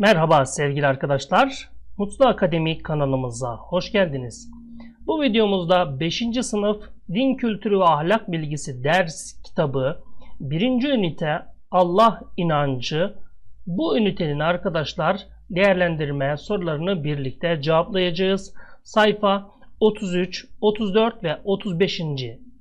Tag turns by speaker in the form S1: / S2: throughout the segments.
S1: Merhaba sevgili arkadaşlar. Mutlu Akademi kanalımıza hoş geldiniz. Bu videomuzda 5. sınıf Din Kültürü ve Ahlak Bilgisi ders kitabı 1. ünite Allah inancı bu ünitenin arkadaşlar değerlendirme sorularını birlikte cevaplayacağız. Sayfa 33, 34 ve 35.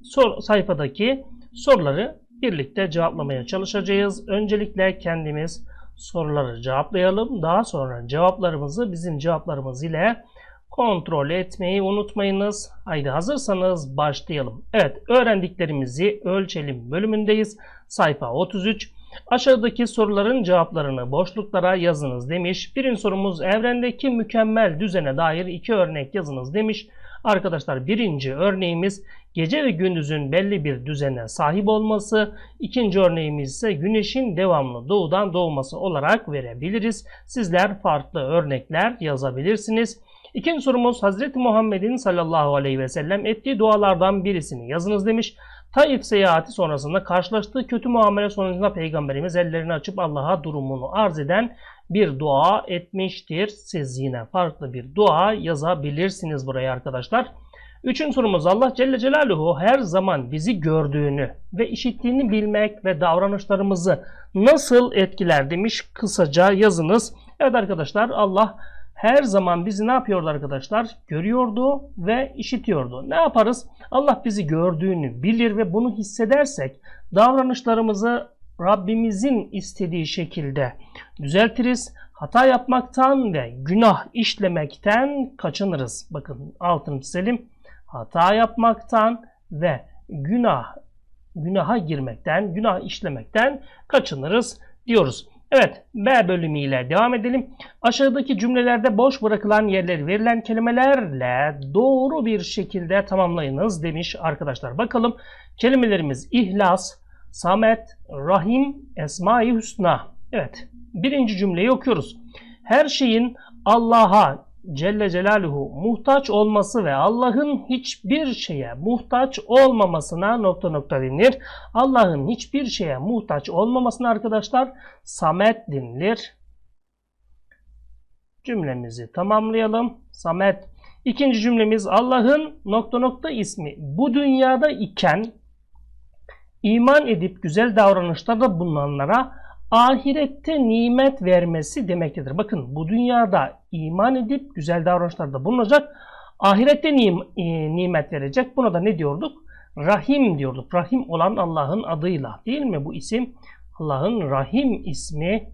S1: Sor, sayfadaki soruları birlikte cevaplamaya çalışacağız. Öncelikle kendimiz soruları cevaplayalım. Daha sonra cevaplarımızı bizim cevaplarımız ile kontrol etmeyi unutmayınız. Haydi hazırsanız başlayalım. Evet öğrendiklerimizi ölçelim bölümündeyiz. Sayfa 33. Aşağıdaki soruların cevaplarını boşluklara yazınız demiş. Birinci sorumuz evrendeki mükemmel düzene dair iki örnek yazınız demiş. Arkadaşlar birinci örneğimiz gece ve gündüzün belli bir düzene sahip olması. İkinci örneğimiz ise güneşin devamlı doğudan doğması olarak verebiliriz. Sizler farklı örnekler yazabilirsiniz. İkinci sorumuz Hz. Muhammed'in sallallahu aleyhi ve sellem ettiği dualardan birisini yazınız demiş. Taif seyahati sonrasında karşılaştığı kötü muamele sonucunda Peygamberimiz ellerini açıp Allah'a durumunu arz eden bir dua etmiştir. Siz yine farklı bir dua yazabilirsiniz buraya arkadaşlar. Üçüncü sorumuz Allah Celle Celaluhu her zaman bizi gördüğünü ve işittiğini bilmek ve davranışlarımızı nasıl etkiler demiş kısaca yazınız. Evet arkadaşlar Allah her zaman bizi ne yapıyordu arkadaşlar? Görüyordu ve işitiyordu. Ne yaparız? Allah bizi gördüğünü bilir ve bunu hissedersek davranışlarımızı Rabbimizin istediği şekilde düzeltiriz. Hata yapmaktan ve günah işlemekten kaçınırız. Bakın altını çizelim. Hata yapmaktan ve günah günaha girmekten, günah işlemekten kaçınırız diyoruz. Evet, B bölümüyle devam edelim. Aşağıdaki cümlelerde boş bırakılan yerleri verilen kelimelerle doğru bir şekilde tamamlayınız demiş arkadaşlar. Bakalım kelimelerimiz ihlas, samet, rahim, esma-i hüsna. Evet, birinci cümleyi okuyoruz. Her şeyin Allah'a Celle Celaluhu muhtaç olması ve Allah'ın hiçbir şeye muhtaç olmamasına nokta nokta denilir. Allah'ın hiçbir şeye muhtaç olmamasına arkadaşlar samet denilir. Cümlemizi tamamlayalım. Samet. İkinci cümlemiz Allah'ın nokta nokta ismi bu dünyada iken iman edip güzel davranışlarda bulunanlara ahirette nimet vermesi demektedir. Bakın bu dünyada iman edip güzel davranışlarda bulunacak. Ahirette e, nimet verecek. Buna da ne diyorduk? Rahim diyorduk. Rahim olan Allah'ın adıyla değil mi bu isim? Allah'ın Rahim ismi.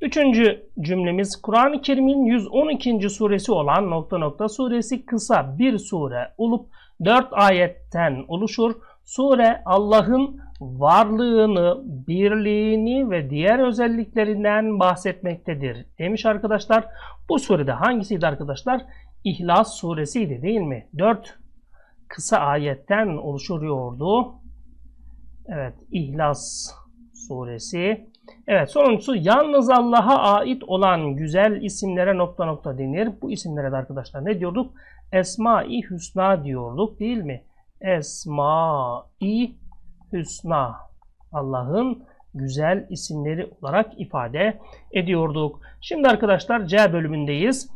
S1: Üçüncü cümlemiz Kur'an-ı Kerim'in 112. suresi olan nokta nokta suresi kısa bir sure olup 4 ayetten oluşur. Sure Allah'ın varlığını, birliğini ve diğer özelliklerinden bahsetmektedir demiş arkadaşlar. Bu surede hangisiydi arkadaşlar? İhlas suresiydi değil mi? 4 kısa ayetten oluşuyordu. Evet, İhlas suresi. Evet, sonuncusu yalnız Allah'a ait olan güzel isimlere nokta nokta denir. Bu isimlere de arkadaşlar ne diyorduk? Esma-i Hüsna diyorduk değil mi? Esma-i Hüsna. Allah'ın güzel isimleri olarak ifade ediyorduk. Şimdi arkadaşlar C bölümündeyiz.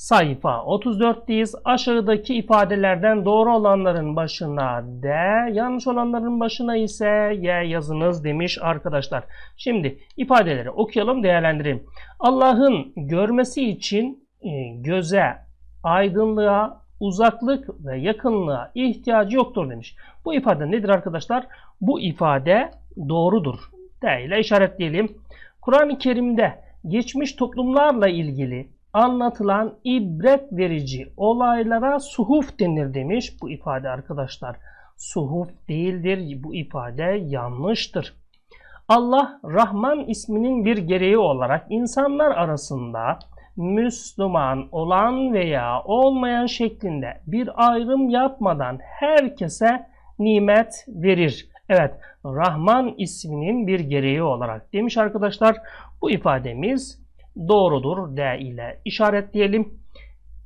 S1: Sayfa 34'teyiz. Aşağıdaki ifadelerden doğru olanların başına D, yanlış olanların başına ise Y yazınız demiş arkadaşlar. Şimdi ifadeleri okuyalım, değerlendirelim. Allah'ın görmesi için e, göze, aydınlığa, uzaklık ve yakınlığa ihtiyacı yoktur demiş. Bu ifade nedir arkadaşlar? Bu ifade doğrudur. D ile işaretleyelim. Kur'an-ı Kerim'de geçmiş toplumlarla ilgili anlatılan ibret verici olaylara suhuf denir demiş bu ifade arkadaşlar. Suhuf değildir. Bu ifade yanlıştır. Allah Rahman isminin bir gereği olarak insanlar arasında Müslüman olan veya olmayan şeklinde bir ayrım yapmadan herkese nimet verir. Evet, Rahman isminin bir gereği olarak demiş arkadaşlar. Bu ifademiz doğrudur. D ile işaretleyelim.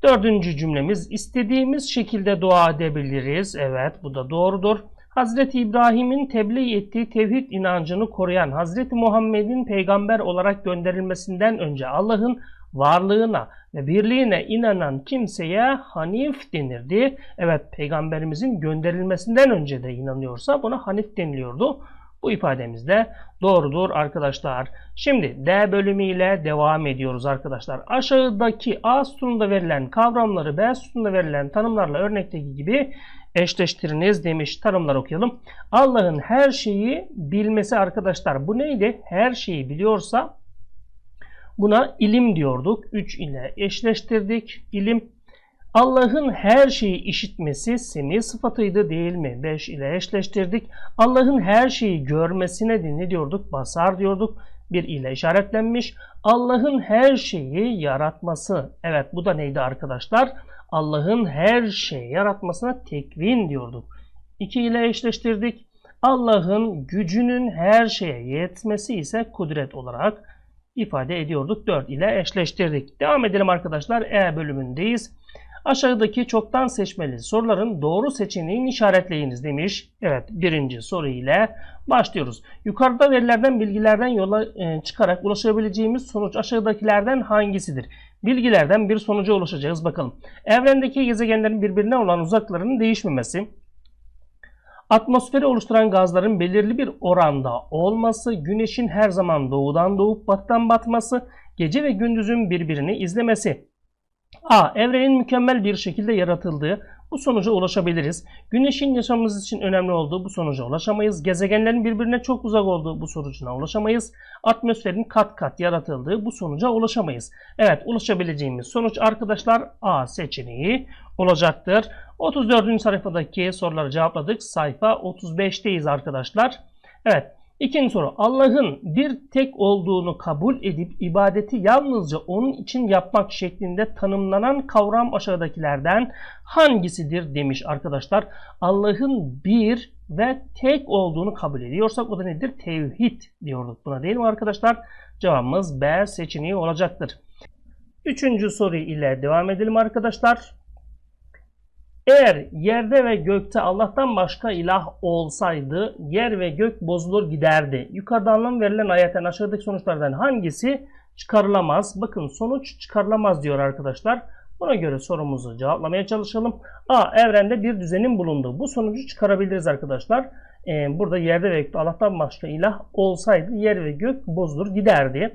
S1: Dördüncü cümlemiz istediğimiz şekilde dua edebiliriz. Evet bu da doğrudur. Hazreti İbrahim'in tebliğ ettiği tevhid inancını koruyan Hazreti Muhammed'in peygamber olarak gönderilmesinden önce Allah'ın varlığına ve birliğine inanan kimseye Hanif denirdi. Evet peygamberimizin gönderilmesinden önce de inanıyorsa buna Hanif deniliyordu. Bu ifademiz de doğrudur arkadaşlar. Şimdi D bölümüyle devam ediyoruz arkadaşlar. Aşağıdaki A sütununda verilen kavramları B sütununda verilen tanımlarla örnekteki gibi eşleştiriniz demiş. Tanımlar okuyalım. Allah'ın her şeyi bilmesi arkadaşlar. Bu neydi? Her şeyi biliyorsa buna ilim diyorduk. 3 ile eşleştirdik. İlim Allah'ın her şeyi işitmesi semi sıfatıydı değil mi? 5 ile eşleştirdik. Allah'ın her şeyi görmesine ne diyorduk? Basar diyorduk. 1 ile işaretlenmiş. Allah'ın her şeyi yaratması. Evet bu da neydi arkadaşlar? Allah'ın her şeyi yaratmasına tekvin diyorduk. 2 ile eşleştirdik. Allah'ın gücünün her şeye yetmesi ise kudret olarak ifade ediyorduk. 4 ile eşleştirdik. Devam edelim arkadaşlar. E bölümündeyiz. Aşağıdaki çoktan seçmeli soruların doğru seçeneğini işaretleyiniz demiş. Evet birinci soru ile başlıyoruz. Yukarıda verilerden bilgilerden yola e, çıkarak ulaşabileceğimiz sonuç aşağıdakilerden hangisidir? Bilgilerden bir sonuca ulaşacağız bakalım. Evrendeki gezegenlerin birbirine olan uzaklarının değişmemesi, atmosferi oluşturan gazların belirli bir oranda olması, güneşin her zaman doğudan doğup batıdan batması, gece ve gündüzün birbirini izlemesi, A. Evrenin mükemmel bir şekilde yaratıldığı bu sonuca ulaşabiliriz. Güneşin yaşamımız için önemli olduğu bu sonuca ulaşamayız. Gezegenlerin birbirine çok uzak olduğu bu sonucuna ulaşamayız. Atmosferin kat kat yaratıldığı bu sonuca ulaşamayız. Evet ulaşabileceğimiz sonuç arkadaşlar A seçeneği olacaktır. 34. sayfadaki soruları cevapladık. Sayfa 35'teyiz arkadaşlar. Evet. İkinci soru. Allah'ın bir tek olduğunu kabul edip ibadeti yalnızca onun için yapmak şeklinde tanımlanan kavram aşağıdakilerden hangisidir demiş arkadaşlar. Allah'ın bir ve tek olduğunu kabul ediyorsak o da nedir? Tevhid diyorduk buna değil mi arkadaşlar? Cevabımız B seçeneği olacaktır. Üçüncü soru ile devam edelim arkadaşlar. Eğer yerde ve gökte Allah'tan başka ilah olsaydı yer ve gök bozulur giderdi. Yukarıda anlam verilen ayetten aşağıdaki sonuçlardan hangisi çıkarılamaz? Bakın sonuç çıkarılamaz diyor arkadaşlar. Buna göre sorumuzu cevaplamaya çalışalım. A. Evrende bir düzenin bulunduğu. Bu sonucu çıkarabiliriz arkadaşlar. Ee, burada yerde ve gökte Allah'tan başka ilah olsaydı yer ve gök bozulur giderdi.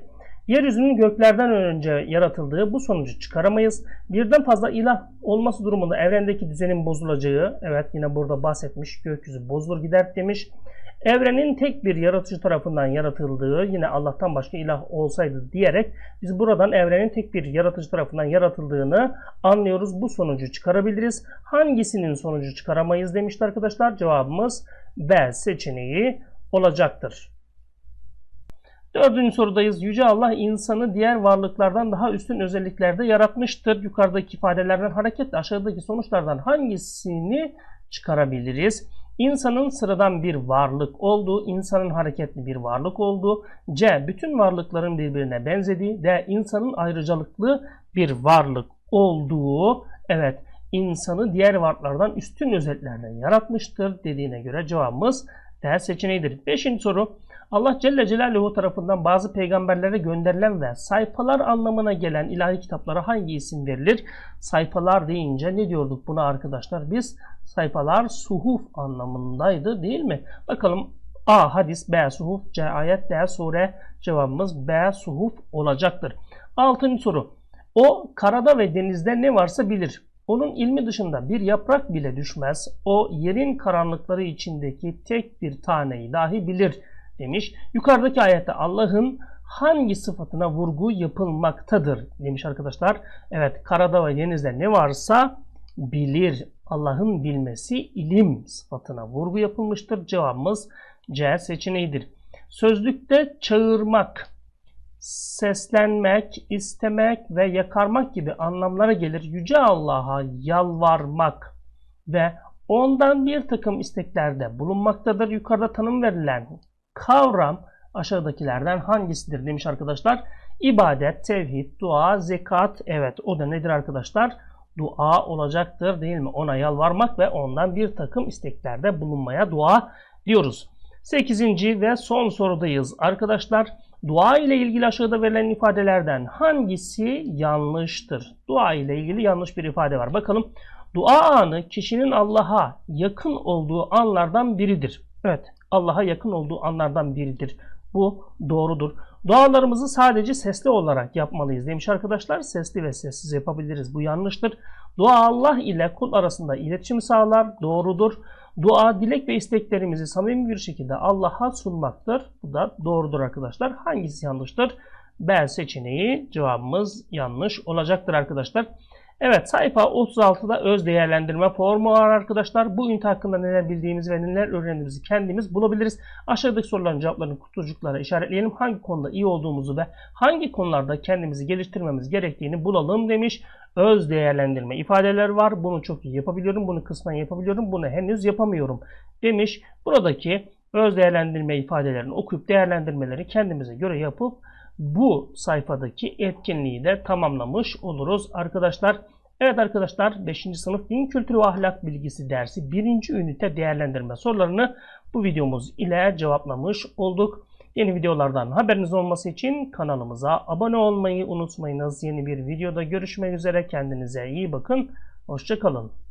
S1: Yeryüzünün göklerden önce yaratıldığı bu sonucu çıkaramayız. Birden fazla ilah olması durumunda evrendeki düzenin bozulacağı, evet yine burada bahsetmiş, gökyüzü bozulur gider demiş. Evrenin tek bir yaratıcı tarafından yaratıldığı yine Allah'tan başka ilah olsaydı diyerek biz buradan evrenin tek bir yaratıcı tarafından yaratıldığını anlıyoruz. Bu sonucu çıkarabiliriz. Hangisinin sonucu çıkaramayız demişti arkadaşlar. Cevabımız B seçeneği olacaktır. Dördüncü sorudayız. Yüce Allah insanı diğer varlıklardan daha üstün özelliklerde yaratmıştır. Yukarıdaki ifadelerden hareketle aşağıdaki sonuçlardan hangisini çıkarabiliriz? İnsanın sıradan bir varlık olduğu, insanın hareketli bir varlık olduğu, C. Bütün varlıkların birbirine benzediği, D. insanın ayrıcalıklı bir varlık olduğu, evet insanı diğer varlıklardan üstün özelliklerden yaratmıştır dediğine göre cevabımız D seçeneğidir. Beşinci soru. Allah Celle Celaluhu tarafından bazı peygamberlere gönderilen ve sayfalar anlamına gelen ilahi kitaplara hangi isim verilir? Sayfalar deyince ne diyorduk buna arkadaşlar? Biz sayfalar suhuf anlamındaydı değil mi? Bakalım A. Hadis, B. Suhuf, C. Ayet, D. Sure. Cevabımız B. Suhuf olacaktır. Altıncı soru. O karada ve denizde ne varsa bilir. Onun ilmi dışında bir yaprak bile düşmez. O yerin karanlıkları içindeki tek bir taneyi dahi bilir demiş. Yukarıdaki ayette Allah'ın hangi sıfatına vurgu yapılmaktadır demiş arkadaşlar. Evet karada ve denizde ne varsa bilir. Allah'ın bilmesi ilim sıfatına vurgu yapılmıştır. Cevabımız C seçeneğidir. Sözlükte çağırmak, seslenmek, istemek ve yakarmak gibi anlamlara gelir. Yüce Allah'a yalvarmak ve ondan bir takım isteklerde bulunmaktadır. Yukarıda tanım verilen kavram aşağıdakilerden hangisidir demiş arkadaşlar. İbadet, tevhid, dua, zekat. Evet o da nedir arkadaşlar? dua olacaktır değil mi? Ona yalvarmak ve ondan bir takım isteklerde bulunmaya dua diyoruz. 8. ve son sorudayız. Arkadaşlar dua ile ilgili aşağıda verilen ifadelerden hangisi yanlıştır? Dua ile ilgili yanlış bir ifade var. Bakalım. Dua anı kişinin Allah'a yakın olduğu anlardan biridir. Evet, Allah'a yakın olduğu anlardan biridir. Bu doğrudur. Dualarımızı sadece sesli olarak yapmalıyız demiş arkadaşlar. Sesli ve sessiz yapabiliriz. Bu yanlıştır. Dua Allah ile kul arasında iletişim sağlar. Doğrudur. Dua, dilek ve isteklerimizi samimi bir şekilde Allah'a sunmaktır. Bu da doğrudur arkadaşlar. Hangisi yanlıştır? B seçeneği cevabımız yanlış olacaktır arkadaşlar. Evet sayfa 36'da öz değerlendirme formu var arkadaşlar. Bu ünite hakkında neler bildiğimizi ve neler öğrendiğimizi kendimiz bulabiliriz. Aşağıdaki soruların cevaplarını kutucuklara işaretleyelim. Hangi konuda iyi olduğumuzu ve hangi konularda kendimizi geliştirmemiz gerektiğini bulalım demiş. Öz değerlendirme ifadeler var. Bunu çok iyi yapabiliyorum. Bunu kısmen yapabiliyorum. Bunu henüz yapamıyorum demiş. Buradaki öz değerlendirme ifadelerini okuyup değerlendirmeleri kendimize göre yapıp bu sayfadaki etkinliği de tamamlamış oluruz arkadaşlar. Evet arkadaşlar 5. sınıf din kültürü ve ahlak bilgisi dersi 1. ünite değerlendirme sorularını bu videomuz ile cevaplamış olduk. Yeni videolardan haberiniz olması için kanalımıza abone olmayı unutmayınız. Yeni bir videoda görüşmek üzere. Kendinize iyi bakın. Hoşçakalın.